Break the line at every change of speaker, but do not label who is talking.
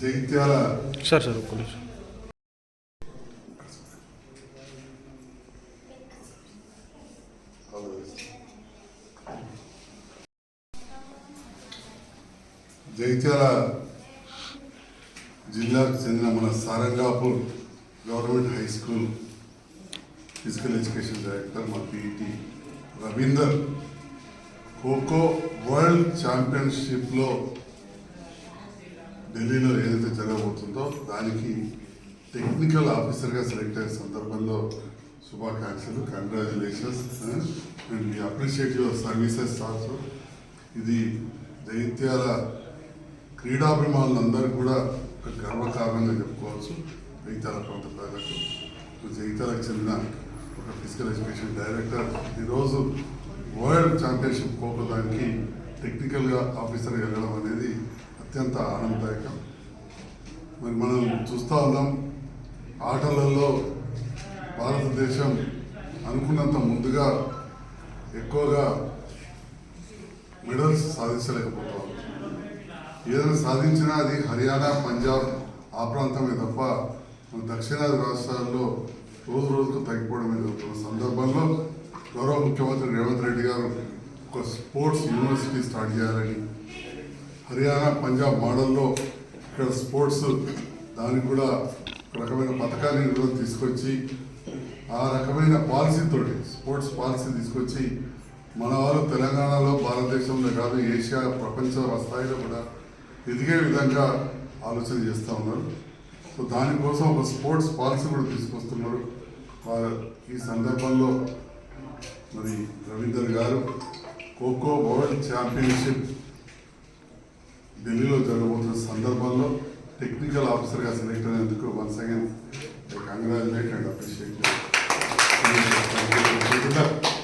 Jagtial
sir sir ఒక్క నిమిషం.
జగిత్యాల జిల్లాకు చెందిన మన Sarangapur government high school physical education director మా పిఈటి రవీందర్. ఖోఖో వరల్డ్ ఛాంపియన్షిప్లో ఢిల్లీలో ఏదైతే జరగబోతుందో దానికి టెక్నికల్ ఆఫీసర్గా సెలెక్ట్ అయిన సందర్భంలో శుభాకాంక్షలు congratulations and we appreciate your services also ఇది దైత్యాల క్రీడాభిమానులందరూ కూడా ఒక గర్వకారణంగా చెప్పుకోవచ్చు. జైత్యాల ప్రాంత ప్రజలకు. జైత్యాలకు చెందిన ఒక ఫిజికల్ ఎడ్యుకేషన్ డైరెక్టర్ ఈరోజు వరల్డ్ ఛాంపియన్షిప్ కోపడానికి దానికి టెక్నికల్గా ఆఫీసర్ వెళ్ళడం అనేది అత్యంత ఆనందదాయకం. మరి మనం చూస్తూ ఉన్నాం ఆటలలో భారతదేశం అనుకున్నంత ముందుగా ఎక్కువగా మెడల్స్ సాధించలేకపోతాం ఏదైనా సాధించినా అది హర్యానా పంజాబ్ ఆ ప్రాంతమే తప్ప మన దక్షిణాది రాష్ట్రాల్లో రోజు రోజుకు తగ్గిపోవడమే జరుగుతున్న సందర్భంలో గౌరవ ముఖ్యమంత్రి రేవంత్ రెడ్డి గారు ఒక స్పోర్ట్స్ యూనివర్సిటీ స్టార్ట్ చేయాలని హర్యానా పంజాబ్ మోడల్లో ఇక్కడ స్పోర్ట్స్ దానికి కూడా ఒక రకమైన పథకాన్ని కూడా తీసుకొచ్చి ఆ రకమైన పాలసీతోటి స్పోర్ట్స్ పాలసీ తీసుకొచ్చి మన వాళ్ళు తెలంగాణలో భారతదేశంలో కాదు ఏషియా ప్రపంచ స్థాయిలో కూడా ఎదిగే విధంగా ఆలోచన చేస్తూ ఉన్నారు. సో దానికోసం ఒక స్పోర్ట్స్ పాలసీ కూడా తీసుకొస్తున్నారు. వారు ఈ సందర్భంలో మరి రవీందర్ గారు ఖోఖో వరల్డ్ ఛాంపియన్షిప్ ఢిల్లీలో జరగబోతున్న సందర్భాల్లో టెక్నికల్ ఆఫీసర్గా సెలెక్ట్ అయినందుకు once again congratulate and appreciate చేస్తాను